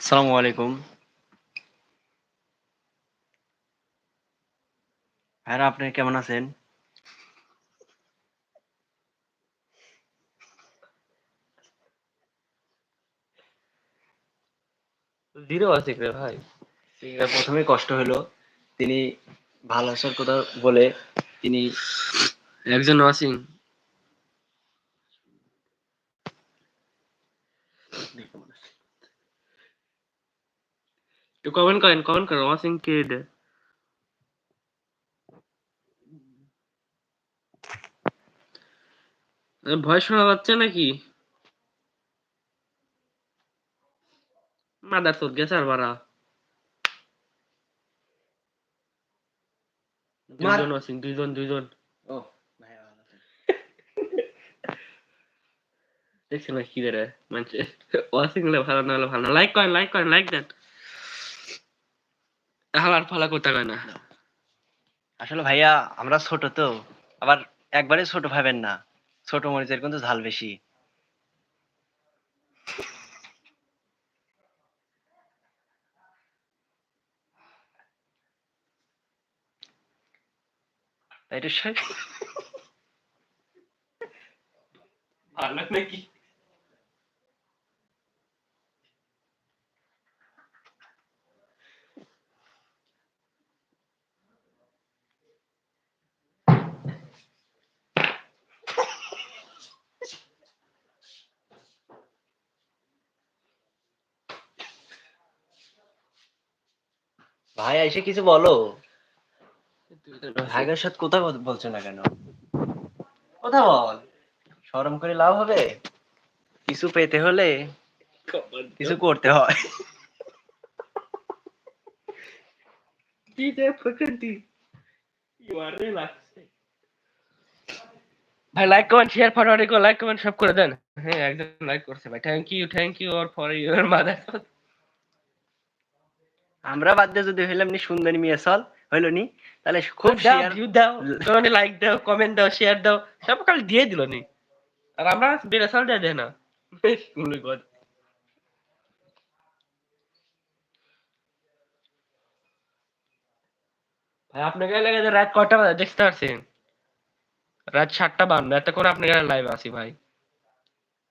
আসসালামু আলাইকুম। ভাইরা আপনি কেমন আছেন? জিরো আছে রে ভাই। প্রথমে কষ্ট হলো তিনি ভালোবাসার কথা বলে তিনি একজন ওয়াসিং কমেন্ট করেন কমেন্ট করেন ওয়াসিং কে দে ভয় শোনা যাচ্ছে নাকি? মাদার চোদ গেছে আর বারা। দুইজন ওয়াসিং দুইজন দুইজন। ও আছেন দেখছেন না কি রে মানে ওয়াসিং ভালো না হলে ভালো লাইক করেন লাইক করেন লাইক দেন। হালার ফালা করতে কয় না। আসলে ভাইয়া আমরা ছোট তো আবার একবারে ছোট ভাবেন না। ছোট মরিচের কিন্তু ঝাল বেশি। তাই তো সে- ভালো নাকি? ভাই এসে কিছু বলো। ভাইয়ের সাথে কথা বলছো না কেন? কথা বল। শরম করে লাভ হবে? কিছু পেতে হলে কিছু করতে হয়। ভাই লাইক কমেন্ট শেয়ার ফরওয়ার্ড করে লাইক কমেন্ট সব করে দেন। হ্যাঁ একদম লাইক করছে ভাই। Thank you thank you for your mother আমরা বাদ দিয়ে যদি হইলাম নি সুন্দরী মেয়ে চল হইল নি। তাহলে খুব ভিউ দাও তোমার লাইক দাও কমেন্ট দাও শেয়ার দাও সব কাল দিয়ে দিল নি। আর আমরা বেরেসাল দিয়ে দেয় না। ভাই আপনাকে লাগে যে রাত কয়টা বাজে দেখতে পারছেন? রাত সাতটা বান্ন এত করে আপনার লাইভ আছি ভাই।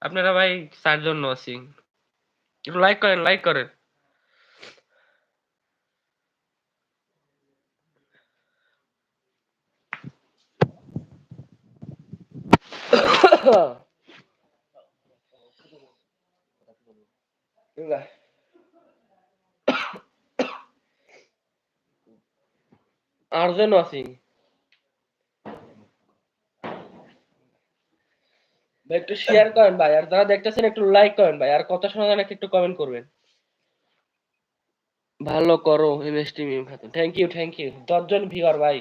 আপনারা ভাই চারজন আছি। একটু লাইক করেন লাইক করেন। আটজন আছি ভাই একটু শেয়ার করেন ভাই, আর যারা দেখতেছেন একটু লাইক করেন ভাই, আর কথা শোনা নাকি একটু কমেন্ট করবেন। ভালো করো M S T Mim Khatun thank you thank you দশজন ভিউয়ার ভাই।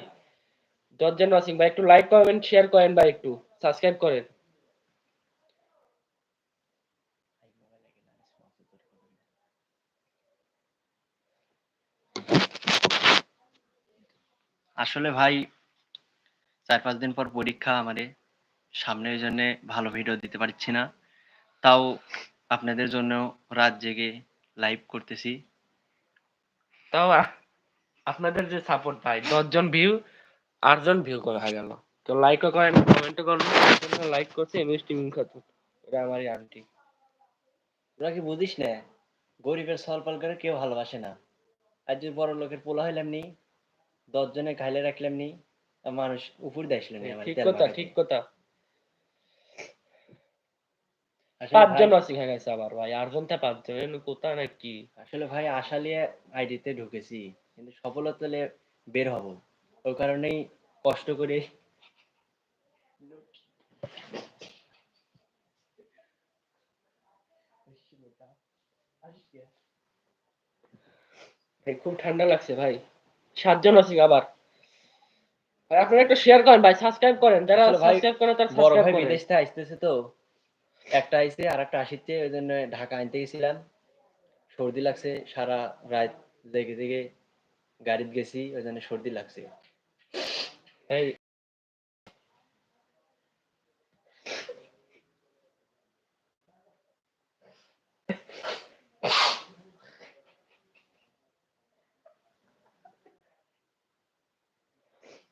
দশজন ওয়াচিং ভাই, একটু লাইক কমেন্ট শেয়ার করেন ভাই একটু। সাবস্ক্রাইব করেন। আসলে ভাই চার পাঁচ দিন পর পরীক্ষা আমাদের সামনে ওই জন্য ভালো ভিডিও দিতে পারছি না। তাও আপনাদের জন্য রাত জেগে লাইভ করতেছি। তাও আপনাদের যে সাপোর্ট ভাই দশজন ভিউ আটজন ভিউ করে হয়ে গেল। তো লাইকও করেন কমেন্টও করেন লাইক করছে এমএসটি মিম খাতুন এটা আমারই আন্টি। তোরা কি বুঝিস না গরিবের সল পাল করে কেউ ভালোবাসে না। আর যদি বড় লোকের পোলা হইলাম নি দশ জনে খাইলে রাখলাম নি আর মানুষ উপর দেয়ছিলেন ঠিক কথা ঠিক কথা। পাঁচজন আছে হয়ে গেছে আবার ভাই। আটজন তে পাঁচজন কোথা নাকি আসলে ভাই আশালিয়া আইডিতে ঢুকেছি কিন্তু সফলতা বের হব। ওই কারণেই কষ্ট করে ভাই খুব ঠান্ডা লাগছে ভাই। সাতজন আছি আবার। ভাই আপনারা একটু শেয়ার করেন ভাই সাবস্ক্রাইব করেন। যারা সাবস্ক্রাইব করেন তারা সাবস্ক্রাইব করেন বিদেশ থেকে আসতেছে তো। একটা আইছে আর একটা আসিতে ওই জন্য ঢাকা আনতে গেছিলাম। সর্দি লাগছে সারা রাত জেগে জেগে গাড়িতে গেছি ওই জন্য সর্দি লাগছে। এই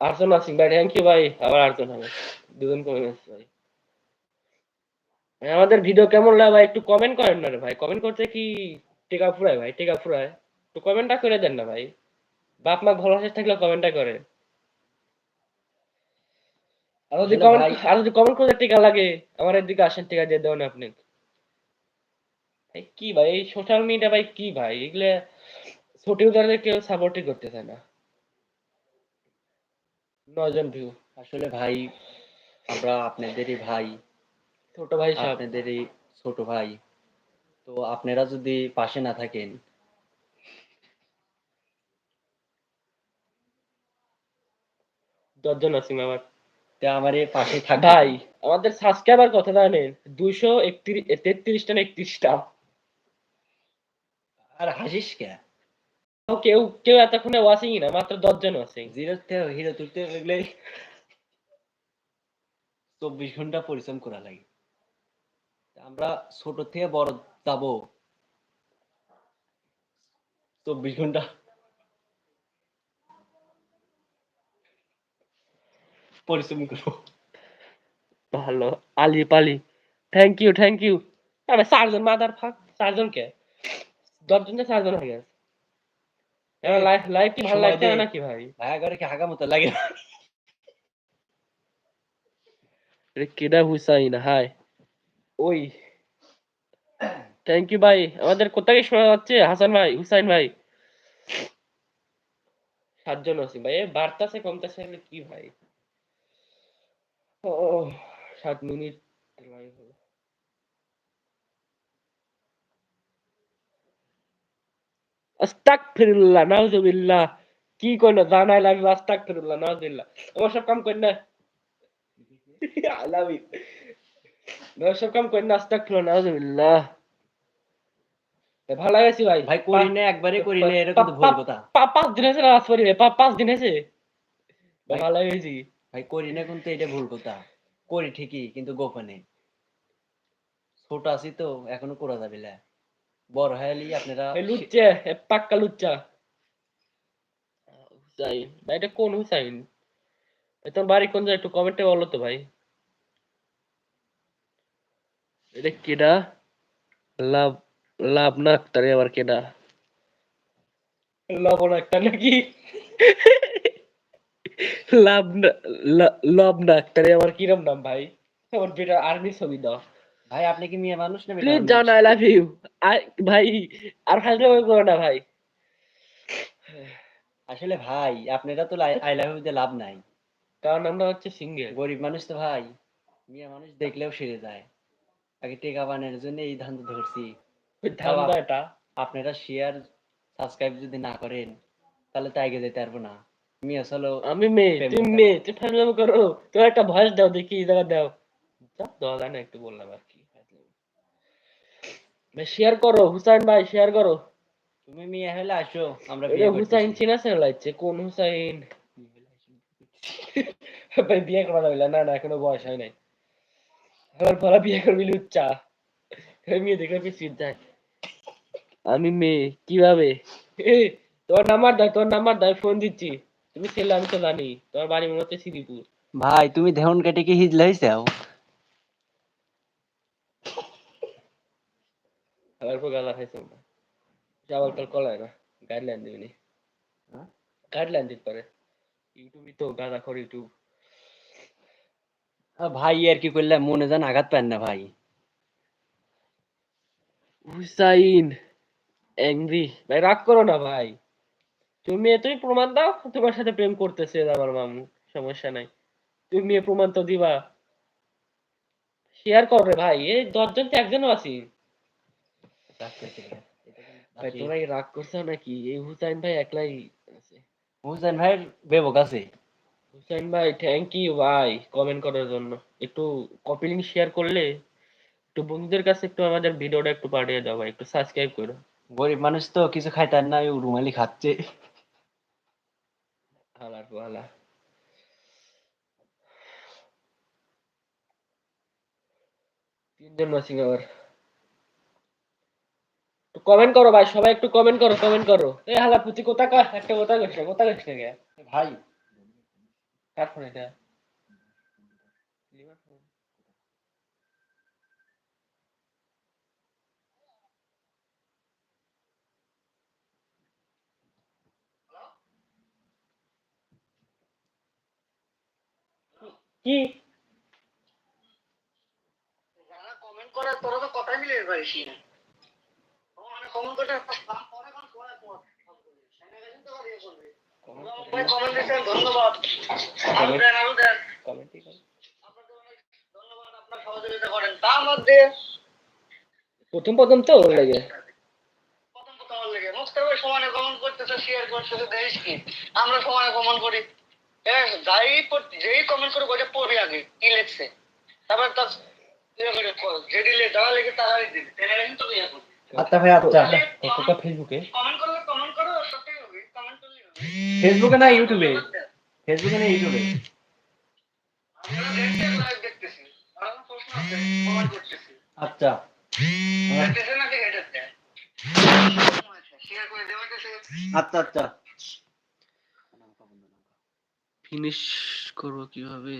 আর্জন আসিং ভাই থ্যাংক ইউ ভাই। আবার হবে দুজন ভাই। আমাদের ভিডিও কেমন লাগে ভাই? একটু কমেন্ট করেন না রে ভাই। কমেন্ট করতে কি টেকা ফুরায় ভাই? টেকা ফুরায়। একটু কমেন্টটা করে দেন না ভাই। বাপ মা ভালোবাসা থাকলে কমেন্টটা করে। আর যদি কমেন্ট আর যদি কমেন্ট করতে টিকা লাগে আমার এদিকে আসেন টিকা দিয়ে দেবেন আপনি। ভাই কি ভাই? সোশ্যাল মিডিয়া ভাই কি ভাই? এগুলা ছোট ইউজারদের কেউ সাপোর্টই করতে চায় না। নয়জন ভিউ আসলে ভাই আমরা আপনাদেরই ভাই। ছোট ভাই আপনাদেরই ছোট ভাই। তো আপনারা যদি পাশে না থাকেন দশজন আছি আমার তা আমার এই পাশে থাকবে ভাই আমাদের সাবস্ক্রাইবার কত জানেন? দুইশো একত্রিশ তেত্রিশটা না একত্রিশটা? আর হাসিস কে? কেউ কেউ এতক্ষণে ওয়াচিং না মাত্র দশজন ওয়াচিং জিরো হিরো তুলতে লাগলে চব্বিশ ঘণ্টা পরিশ্রম করা লাগে। আমরা ছোট থেকে বড় যাব। চব্বিশ ঘণ্টা। পরিশ্রম করব। ভালো আলি পালি। থ্যাংক ইউ থ্যাংক ইউ আরে চারজন মাদার ফাক চারজন কে দশজন চারজন হয়ে গেছে। লাইফ লাইফ কি ভালো লাগছে নাকি ভাই? ভাইয়া ঘরে কি হাগা মতো লাগে রে কেডা হুসাইন হাই ওই। থ্যাংক ইউ ভাই আমাদের কোথায় শোনা যাচ্ছে? হাসান ভাই হুসাইন ভাই। সাতজন আছি ভাই বাড়তাছে কমতেছে কি ভাই? ও সাত মিনিট live হলো। নাউজুবিল্লাহ কি কইলো জানাই নাউজুবিল্লাহ আমার সব কাম করেন না আলামি আমার সব কাম করেন না আস্তাগফিরুল্লাহ নাউজুবিল্লাহ ভালো ভাই ভাই করি না একবারে করি না এটা কিন্তু ভুল কথা পাঁচ দিন আছে ভাই পা- পাঁচ দিন আছে ভাই- ভালো গেছি ভাই করি না কিন্তু এটা ভুল কথা করি ঠিকই কিন্তু গোপনে ছোট আছি তো এখনও করা যাবে না বড় হয়ে আপনারা লুচ্চা পাক্কা লুচ্চা। হুসাইন ভাই এটা কোন হুসাইন? তোমার বাড়ি কোন জায়গায়? একটু কমেন্টে বলো তো ভাই। এটা কেডা? লাভ লাভ না আক্তারে আবার কেডা? লবণ আক্তার নাকি? লাভ না লা- লব না আক্তারে আবার কিরম নাম ভাই? আমার বেটা আর্মি ছবি দাও। ভাই আপনি কি মেয়ে মানুষ না প্লিজ? জান আই লাভ ইউ ভাই আর ফাজলামি করো না ভাই। আসলে ভাই আপনারা তো আই লাভ ইউ লাভ নাই। কারণ আমরা হচ্ছে সিঙ্গেল গরিব মানুষ তো ভাই। মেয়ে মানুষ দেখলেও সেরে যায়। আগে টেকা বানানোর জন্য এই ধান্দা ধরছি। ধান্দা এটা আপনারা শেয়ার সাবস্ক্রাইব যদি না করেন তাহলে তো আগে যেতে পারব না। আমি আসলে আমি মেয়ে তুমি মেয়ে তুমি করো। তুমি একটা ভয়েস দাও দেখি এই জায়গা দাও। যা, দেওয়া যায় না একটু বললাম আর কি শেয়ার করো হুসাইন ভাই শেয়ার করো। তুমি মেয়ে হলে আসো আমরা বিয়ে হুসাইন চিনা চেনা লাগছে কোন হুসাইন? ভাই বিয়ে করা যাবে না না এখনও বয়স হয় নাই। আমার বিয়ে করবি লুচ্চা। মেয়ে দেখলে পিছিয়ে যায় আমি মেয়ে কীভাবে? তোর নাম্বার দাও তোর নাম্বার দাও ফোন দিচ্ছি। তুমি ছেলে আমি তো জানি তোমার বাড়ি মনে হচ্ছে শ্রীপুর ভাই তুমি দেহন কেটে কি হিজলাইছাও আবার পর গালা খাইছো না যাওয়ার কাল কলায় না গাইডলাইন দিবি হ্যাঁ? গাইডলাইন দিতে পারে। ইউটিউবই তো গাদা করে ইউটিউব ভাই আর কি করলে মনে যান আঘাত পান না ভাই। হুসাইন অ্যাংরি ভাই রাগ করো না ভাই। তুমি তুমি প্রমাণ দাও তোমার সাথে প্রেম করতেছে আমার মামু সমস্যা নাই। তুমি মেয়ে প্রমাণ তো দিবা। শেয়ার কর রে ভাই এই দশজন তো একজনও আছি? ভাই তোরা রাগ করছ নাকি? এই হুসাইন ভাই একলাই আছে। হুসেন ভাইয়ের বেবক আছে। হুসাইন ভাই থ্যাংক ইউ ভাই কমেন্ট করার জন্য। একটু কপি লিঙ্ক শেয়ার করলে একটু বন্ধুদের কাছে একটু আমাদের ভিডিওটা একটু পাঠিয়ে দাও ভাই একটু সাবস্ক্রাইব করো। গরিব মানুষ তো কিছু খাইতার না ওই রুমালি খাচ্ছে। হালার হালা তিনজন ওয়াচিং আবার কমেন্ট করো ভাই, সবাই একটু কমেন্ট করো কমেন্ট করো। এই হালা পুচি কোথা কা একটা কোথা গেছে কোথা গেছে গে ভাই, কার ফোন এটা? কি? যারা কমেন্ট করে, তোরা তো কথাই মিলিয়ে পারিস না? তার প্রথম প্রথম তো লাগে আমার লেগে। সমানে কমেন্ট করি যাই যেই কমেন্ট করে পড়বি আগে কি লিখছে তারপর তার ইয়ে যেটি যারা লিখে তারাই দিবি। তাহলে কিন্তু ইয়ে করবি। আচ্ছা ভাই আচ্ছা। কতটা ফেসবুকে কমেন্ট করলে কমেন্ট করো সত্যি হবে। কমেন্ট করলে হবে। ফেসবুকে না ইউটিউবে ফেসবুকে না ইউটিউবে আমরা লাইভ দেখতেছি। আর প্রশ্ন আছে? কমেন্ট করতেছি। আচ্ছা। দেখতেছে নাকি এটা দেয় শেয়ার করে দেওয়াতেছে আচ্ছা আচ্ছা। ফিনিশ করব কীভাবে?